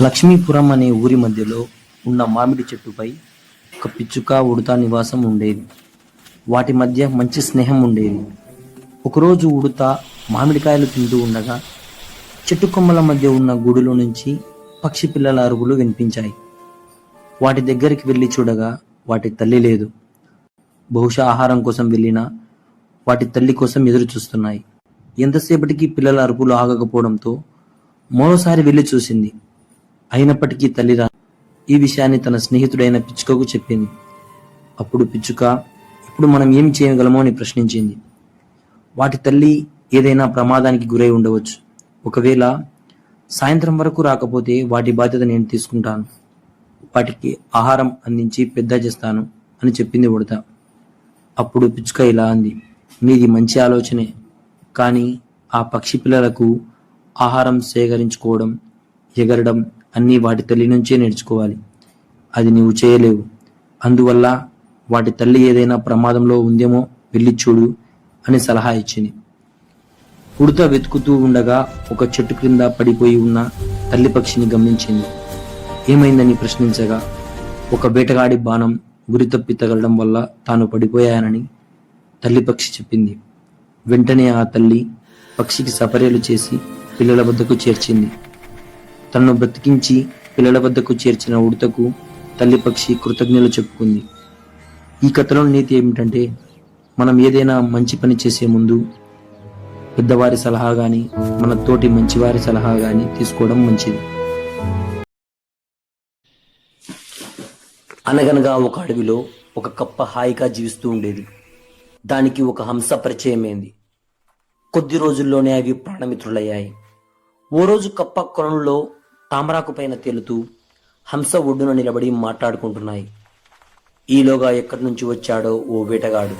లక్ష్మీపురం అనే ఊరి మధ్యలో ఉన్న మామిడి చెట్టుపై ఒక పిచ్చుక ఉడత నివాసం ఉండేది. వాటి మధ్య మంచి స్నేహం ఉండేది. ఒకరోజు ఉడత మామిడికాయలు తింటూ ఉండగా చెట్టు కొమ్మల మధ్య ఉన్న గుడిలో నుంచి పక్షి పిల్లల అరుగులు వినిపించాయి. వాటి దగ్గరికి వెళ్ళి చూడగా వాటి తల్లి లేదు. బహుశా ఆహారం కోసం వెళ్ళినా వాటి తల్లి కోసం ఎదురు చూస్తున్నాయి. ఎంతసేపటికి పిల్లల అరుపులు ఆగకపోవడంతో మరోసారి వెళ్ళి చూసింది. అయినప్పటికీ తల్లి రా ఈ విషయాన్ని తన స్నేహితుడైన పిచ్చుకకు చెప్పింది. అప్పుడు పిచ్చుక ఇప్పుడు మనం ఏం చేయగలమో అని ప్రశ్నించింది. వాటి తల్లి ఏదైనా ప్రమాదానికి గురై ఉండవచ్చు. ఒకవేళ సాయంత్రం వరకు రాకపోతే వాటి బాధ్యత నేను తీసుకుంటాను. వాటికి ఆహారం అందించి పెద్ద చేస్తాను అని చెప్పింది ఉడత అప్పుడు పిచ్చుక ఇలా అంది. మీది మంచి ఆలోచనే. కానీ ఆ పక్షి పిల్లలకు ఆహారం సేకరించుకోవడం ఎగరడం అన్నీ వాటి తల్లి నుంచే నేర్చుకోవాలి. అది నీవు చేయలేవు. అందువల్ల వాటి తల్లి ఏదైనా ప్రమాదంలో ఉందేమో వెళ్ళి చూడు అని సలహా ఇచ్చింది. ఉడత వెతుకుతూ ఉండగా ఒక చెట్టు క్రింద పడిపోయి ఉన్న తల్లి పక్షిని గమనించింది. ఏమైందని ప్రశ్నించగా ఒక వేటగాడి బాణం గురి తప్పి తగలడం వల్ల తాను పడిపోయానని తల్లి పక్షి చెప్పింది. వెంటనే ఆ తల్లి పక్షికి సపర్యలు చేసి పిల్లల వద్దకు చేర్చింది. తనను బ్రతికించి పిల్లల వద్దకు చేర్చిన ఉడతకు తల్లి పక్షి కృతజ్ఞతలు చెప్పుకుంది. ఈ కథలో నీతి ఏమిటంటే మనం ఏదైనా మంచి పని చేసే ముందు పెద్దవారి సలహా కానీ మన తోటి మంచివారి సలహా కానీ తీసుకోవడం మంచిది. అనగనగా ఒక అడవిలో ఒక కప్ప హాయిగా జీవిస్తూ ఉండేది. దానికి ఒక హంస పరిచయమైంది. కొద్ది రోజుల్లోనే అవి ప్రాణమిత్రులయ్యాయి. ఓ రోజు కప్ప కొలంలో తామరాకు పైన తేలుతూ హంస ఒడ్డున నిలబడి మాట్లాడుకుంటున్నాయి. ఈలోగా ఎక్కడి నుంచి వచ్చాడో ఓ వేటగాడు.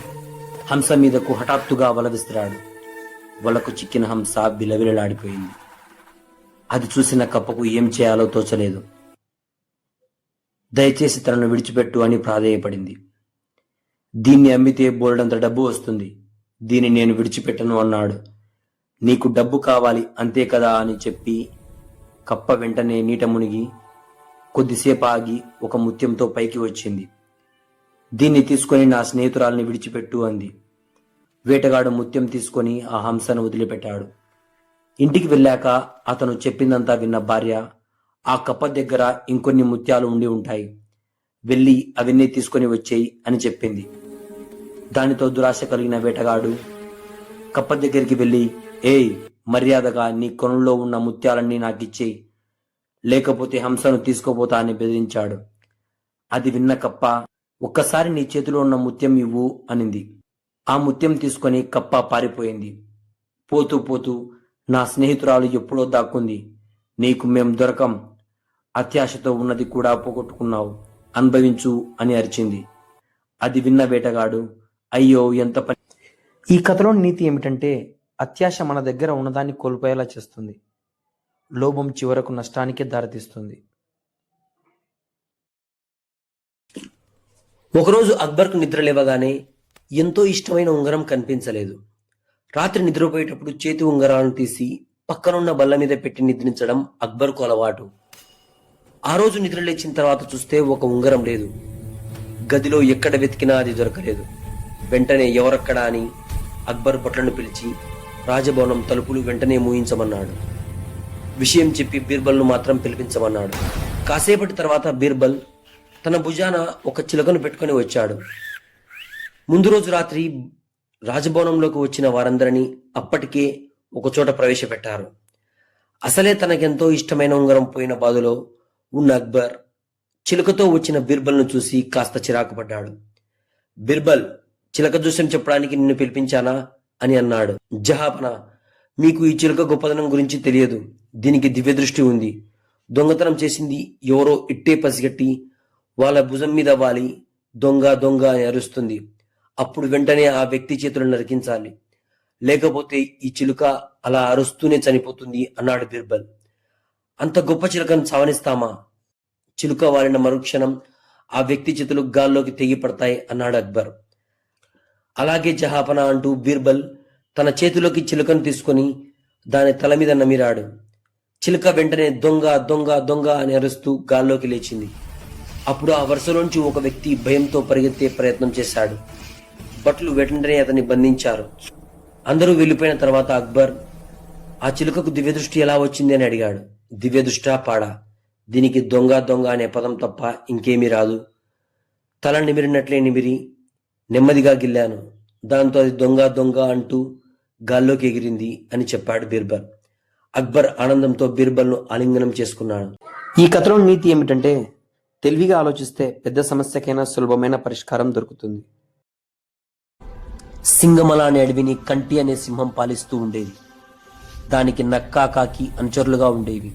హంస మీదకు హఠాత్తుగా వల విసిరాడు. వలకు చిక్కిన హంస బిలవిలలాడిపోయింది అది చూసిన కప్పకు ఏం చేయాలో తోచలేదు. దయచేసి తనను విడిచిపెట్టు అని ప్రాధేయపడింది. దీన్ని అమ్మితే బోల్డంత డబ్బు వస్తుంది. దీన్ని నేను విడిచిపెట్టను అన్నాడు. నీకు డబ్బు కావాలి అంతే కదా అని చెప్పి కప్ప వెంటనే నీట మునిగి కొద్దిసేపు ఆగి ఒక ముత్యంతో పైకి వచ్చింది. దీన్ని తీసుకొని నా స్నేహితురాల్ని విడిచిపెట్టు అంది. వేటగాడు ముత్యం తీసుకొని ఆ హంసను వదిలిపెట్టాడు. ఇంటికి వెళ్ళాక అతను చెప్పిందంతా విన్న భార్య ఆ కప్ప దగ్గర ఇంకొన్ని ముత్యాలు ఉండి ఉంటాయి. వెళ్ళి అవన్నీ తీసుకొని వచ్చేయి అని చెప్పింది. దానితో దురాశ కలిగిన వేటగాడు కప్ప దగ్గరికి వెళ్ళి ఏయ్ మర్యాదగా నీ కొనుల్లో ఉన్న ముత్యాలన్నీ నాకిచ్చేయి. లేకపోతే హంసను తీసుకోపోతా అని బెదిరించాడు. అది విన్న కప్ప ఒక్కసారి నీ చేతిలో ఉన్న ముత్యం ఇవ్వు అనింది. ఆ ముత్యం తీసుకొని కప్ప పారిపోయింది. పోతూ పోతూ నా స్నేహితురాలు ఎప్పుడో దాక్కుంది. నీకు మేం దొరకం. అత్యాశతో ఉన్నది కూడా పోగొట్టుకున్నావు. అనుభవించు అని అరిచింది. అది విన్న వేటగాడు అయ్యో ఎంత పని ఈ కథలో నీతి ఏమిటంటే అత్యాశ మన దగ్గర ఉన్నదాన్ని కోల్పోయేలా చేస్తుంది. లోభం చివరకు నష్టానికే దారితీస్తుంది. ఒకరోజు అక్బర్కు నిద్ర లేవగానే ఎంతో ఇష్టమైన ఉంగరం కనిపించలేదు. రాత్రి నిద్రపోయేటప్పుడు చేతి ఉంగరాలను తీసి పక్కనున్న బల్ల మీద పెట్టి నిద్రించడం అక్బర్కు అలవాటు. ఆ రోజు నిద్ర లేచిన తర్వాత చూస్తే ఒక ఉంగరం లేదు. గదిలో ఎక్కడ వెతికినా అది దొరకలేదు. వెంటనే ఎవరక్కడా అని అక్బర్ బొట్లను పిలిచి రాజభవనం తలుపులు వెంటనే మూయించమన్నాడు. విషయం చెప్పి బీర్బల్ను మాత్రం పిలిపించమన్నాడు. కాసేపటి తర్వాత బీర్బల్ తన భుజాన ఒక చిలకను పెట్టుకొని వచ్చాడు. ముందు రోజు రాత్రి రాజభవనంలోకి వచ్చిన వారందరినీ అప్పటికే ఒకచోట ప్రవేశపెట్టారు. అసలే తనకెంతో ఇష్టమైన ఉంగరం పోయిన బాధలో ఉన్న అక్బర్ చిలుకతో వచ్చిన బీర్బల్ను చూసి కాస్త చిరాకు పడ్డాడు బీర్బల్ చిలక జోస్యం చెప్పడానికి నిన్ను పిలిపించానా? అని అన్నాడు. జహాపన మీకు ఈ చిలుక గొప్పదనం గురించి తెలియదు. దీనికి దివ్య దృష్టి ఉంది. దొంగతనం చేసింది ఎవరో ఇట్టే పసిగట్టి వాళ్ళ భుజం మీద వాలి దొంగ దొంగ అని అరుస్తుంది. అప్పుడు వెంటనే ఆ వ్యక్తి చేతులు నరికించాలి. లేకపోతే ఈ చిలుక అలా అరుస్తూనే చనిపోతుంది అన్నాడు బీర్బల్. అంత గొప్ప చిలుకను చావనిస్తామా చిలుక వాలిన మరుక్షణం ఆ వ్యక్తి చేతులు గాల్లోకి తెగి పడతాయి అన్నాడు అక్బర్. అలాగే జహాపన అంటూ బీర్బల్ తన చేతిలోకి చిలుకను తీసుకొని దాని తల మీద నమిరాడు. చిలుక వెంటనే దొంగ దొంగ దొంగ అని అరుస్తూ గాల్లోకి లేచింది. అప్పుడు ఆ వరుసలోంచి ఒక వ్యక్తి భయంతో పరిగెత్తే ప్రయత్నం చేశాడు. బట్లు వెంటనే అతన్ని బంధించారు. అందరూ వెళ్ళిపోయిన తర్వాత అక్బర్ ఆ చిలుకకు దివ్యదృష్టి ఎలా వచ్చింది? అని అడిగాడు. దివ్యదృష్టా పాడా. దీనికి దొంగ దొంగ అనే పదం తప్ప ఇంకేమీ రాదు. తల నిమిరినట్లే నిమిరి నెమ్మదిగా గిల్లాను. దాంతో అది దొంగ దొంగ అంటూ గాల్లోకి ఎగిరింది అని చెప్పాడు బీర్బల్. అక్బర్ ఆనందంతో బీర్బల్ను ఆలింగనం చేసుకున్నాడు. ఈ కథలో నీతి ఏమిటంటే తెలివిగా ఆలోచిస్తే పెద్ద సమస్యకైనా సులభమైన పరిష్కారం దొరుకుతుంది. సింగమల అనే అడవిని కంటి అనే సింహం పాలిస్తూ ఉండేది. దానికి నక్కా కాకి అనుచరులుగా ఉండేవి.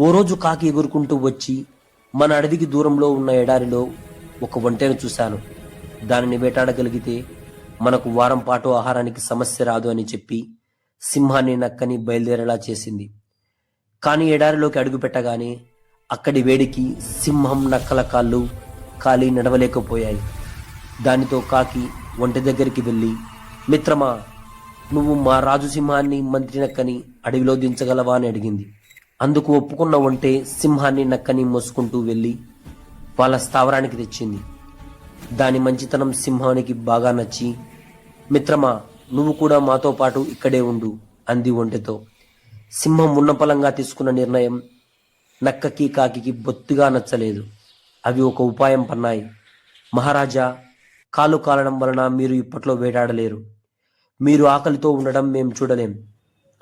ఓ రోజు కాకి ఎగురుకుంటూ వచ్చి మన అడవికి దూరంలో ఉన్న ఎడారిలో ఒక ఒంటెను చూశాను. దానిని వేటాడగలిగితే మనకు వారం పాటు ఆహారానికి సమస్య రాదు అని చెప్పి సింహాన్ని నక్కని బయలుదేరేలా చేసింది. కానీ ఎడారిలోకి అడుగు పెట్టగానే అక్కడి వేడికి సింహం నక్కల కాళ్ళు కాలి నడవలేకపోయాయి. దానితో కాకి ఒంటి దగ్గరికి వెళ్ళి మిత్రమా నువ్వు మా రాజు సింహాన్ని మంత్రి నక్కని అడవిలో దించగలవా అని అడిగింది. అందుకు ఒప్పుకున్న ఒంటే సింహాన్ని నక్కని మోసుకుంటూ వెళ్ళి వాళ్ళ స్థావరానికి తెచ్చింది. దాని మంచితనం సింహానికి బాగా నచ్చి మిత్రమా నువ్వు కూడా మాతో పాటు ఇక్కడే ఉండు అంది ఒంటెతో. సింహం ఉన్నపలంగా తీసుకున్న నిర్ణయం నక్కకి కాకికి బొత్తిగా నచ్చలేదు. అవి ఒక ఉపాయం పన్నాయి. మహారాజా కాలు కాలడం వలన మీరు ఇప్పట్లో వేటాడలేరు. మీరు ఆకలితో ఉండడం మేము చూడలేం.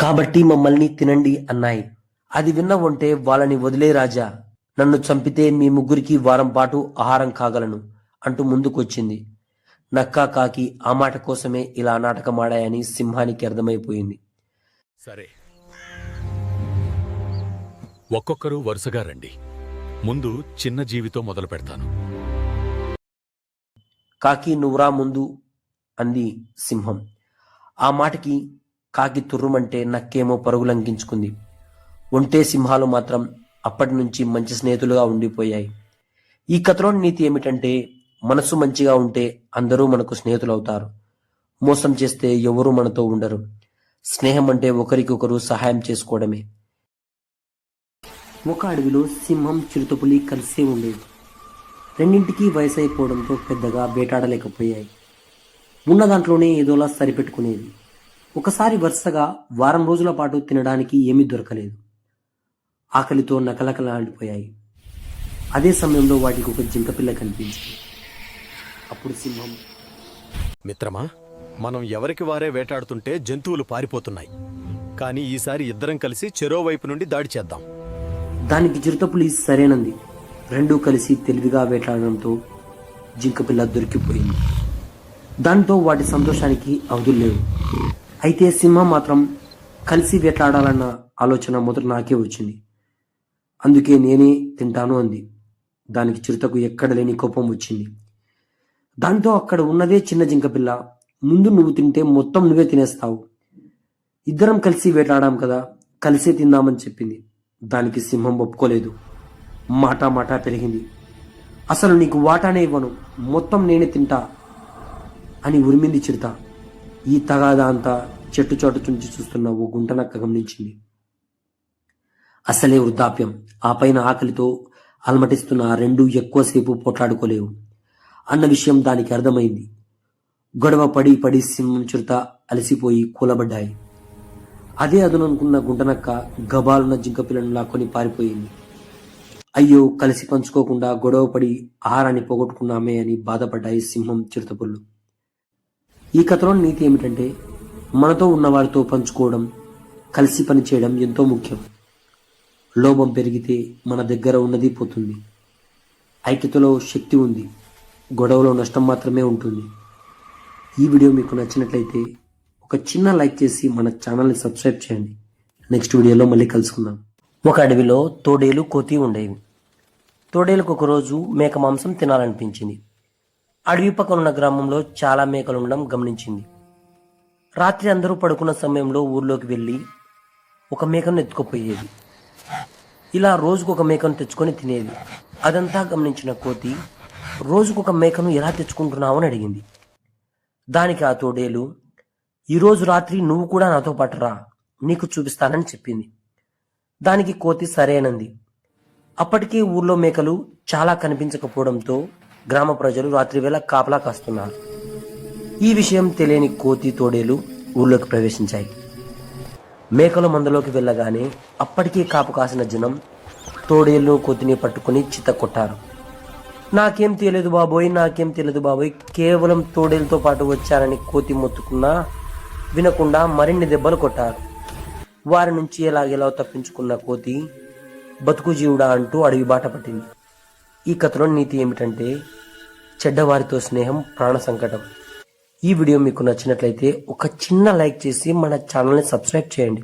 కాబట్టి మమ్మల్ని తినండి అన్నాయి. అది విన్న ఉంటే వాళ్ళని వదిలే రాజా నన్ను చంపితే మీ ముగ్గురికి వారం పాటు ఆహారం కాగలను. అంటూ ముందుకొచ్చింది. నక్కా కాకి ఆ మాట కోసమే ఇలా నాటకమాడాయని సింహానికి అర్థమైపోయింది. సరే. ఒక్కొక్కరు వరుసగా రండి. ముందు చిన్న జీవితో మొదలు పెడతాను. కాకి నువ్వురా ముందు అంది సింహం. ఆ మాటకి కాకి తుర్రుమంటే నక్కేమో పరుగులంకించుకుంది. ఒంటే సింహాలు మాత్రం అప్పటి నుంచి మంచి స్నేహితులుగా ఉండిపోయాయి. ఈ కథలోని నీతి ఏమిటంటే మనసు మంచిగా ఉంటే అందరూ మనకు స్నేహితులు అవుతారు మోసం చేస్తే ఎవరూ మనతో ఉండరు. స్నేహం అంటే ఒకరికొకరు సహాయం చేసుకోవడమే. ఒక అడవిలో సింహం చిరుతపులి కలిసే ఉండేవి. రెండింటికి వయసు అయిపోవడంతో పెద్దగా వేటాడలేకపోయాయి. ఉన్న దాంట్లోనే ఏదోలా సరిపెట్టుకునేది. ఒకసారి వరుసగా వారం రోజుల పాటు తినడానికి ఏమీ దొరకలేదు. ఆకలితో నకలకలాడిపోయాయి. అదే సమయంలో వాటికి ఒక జింకపిల్ల కనిపించింది. అప్పుడు సింహం. మిత్రమా మనం ఎవరికి వారే వేటాడుతుంటే జంతువులు పారిపోతున్నాయి. కానీ ఈసారి ఇద్దరం కలిసి చెరో వైపు నుండి దాడి చేద్దాం. దానికి చిరుతపులి సరేనంది. రెండూ కలిసి తెలివిగా వేటాడడంతో జింకపిల్ల దొరికిపోయింది. దాంతో వాటి సంతోషానికి అవధులు లేవు. అయితే సింహం మాత్రం కలిసి వేటాడాలన్న ఆలోచన మొదట నాకే వచ్చింది. అందుకే నేనే తింటాను అంది. దానికి చిరుతకు ఎక్కడ లేని కోపం వచ్చింది. దాంతో అక్కడ ఉన్నదే చిన్న జింకపిల్ల ముందు నువ్వు తింటే మొత్తం నువ్వే తినేస్తావు. ఇద్దరం కలిసి వేటాడాం కదా కలిసే తిందామని చెప్పింది. దానికి సింహం ఒప్పుకోలేదు. మాటా మాటా పెరిగింది. అసలు నీకు వాటానే ఇవ్వను మొత్తం నేనే తింటా అని ఉరిమింది చిరుత. ఈ తగాదా అంతా చెట్టు చోటు చుంచి చూస్తున్న ఓ గుంటనక్క గమనించింది. అసలే వృద్ధాప్యం ఆ పైన ఆకలితో అలమటిస్తున్న ఆ రెండు ఎక్కువసేపు పోట్లాడుకోలేవు. అన్న విషయం దానికి అర్థమైంది. గొడవ పడి పడి సింహం చిరుత అలసిపోయి కూలబడ్డాయి. అదే అదుననుకున్న గుంటనక్క గబాలున్న జింక పిల్లను లాక్కొని పారిపోయింది. అయ్యో కలిసి పంచుకోకుండా గొడవ పడి ఆహారాన్ని పోగొట్టుకున్నామే అని బాధపడ్డాయి సింహం చిరుతపుళ్ళు ఈ కథలో నీతి ఏమిటంటే మనతో ఉన్న వారితో పంచుకోవడం కలిసి పనిచేయడం ఎంతో ముఖ్యం. లోభం పెరిగితే మన దగ్గర ఉన్నది పోతుంది. ఐక్యతలో శక్తి ఉంది. గొడవలో నష్టం మాత్రమే ఉంటుంది. ఈ వీడియో మీకు నచ్చినట్లయితే ఒక చిన్న లైక్ చేసి మన ఛానల్ని సబ్స్క్రైబ్ చేయండి. నెక్స్ట్ వీడియోలో మళ్ళీ కలుసుకుందాం. ఒక అడవిలో తోడేలు కోతి ఉండేవి. తోడేలకు ఒకరోజు మేక మాంసం తినాలనిపించింది. అడవి పక్కన ఉన్న గ్రామంలో చాలా మేకలు ఉండడం గమనించింది. రాత్రి అందరూ పడుకున్న సమయంలో ఊర్లోకి వెళ్ళి ఒక మేకను ఎత్తుకుపోయేది. ఇలా రోజుకు ఒక మేకను తెచ్చుకొని తినేది. అదంతా గమనించిన కోతి రోజుకొక మేకను ఎలా తెచ్చుకుంటున్నావు అని అడిగింది. దానికి ఆ తోడేలు ఈరోజు రాత్రి నువ్వు కూడా నాతో పాటు రా నీకు చూపిస్తానని చెప్పింది. దానికి కోతి సరేనంది అప్పటికే ఊర్లో మేకలు చాలా కనిపించకపోవడంతో గ్రామ ప్రజలు రాత్రివేళ కాపలా కాస్తున్నారు. ఈ విషయం తెలియని కోతి తోడేలు ఊర్లోకి ప్రవేశించాయి. మేకల మందలోకి వెళ్ళగానే అప్పటికే కాపు కాసిన జనం తోడేళ్ళు కోతిని పట్టుకుని చిత్త కొట్టారు. నాకేం తెలియదు బాబోయ్ నాకేం తెలియదు బాబోయ్. కేవలం తోడేలతో పాటు వచ్చారని కోతి మొత్తుకున్నా వినకుండా మరిన్ని దెబ్బలు కొట్టారు. వారి నుంచి ఎలాగెలా తప్పించుకున్న కోతి బతుకు జీవుడా అంటూ అడవి బాట పట్టింది. ఈ కథలో నీతి ఏమిటంటే చెడ్డవారితో స్నేహం ప్రాణ సంకటం. ఈ వీడియో మీకు నచ్చినట్లయితే ఒక చిన్న లైక్ చేసి మన ఛానల్ని సబ్స్క్రైబ్ చేయండి.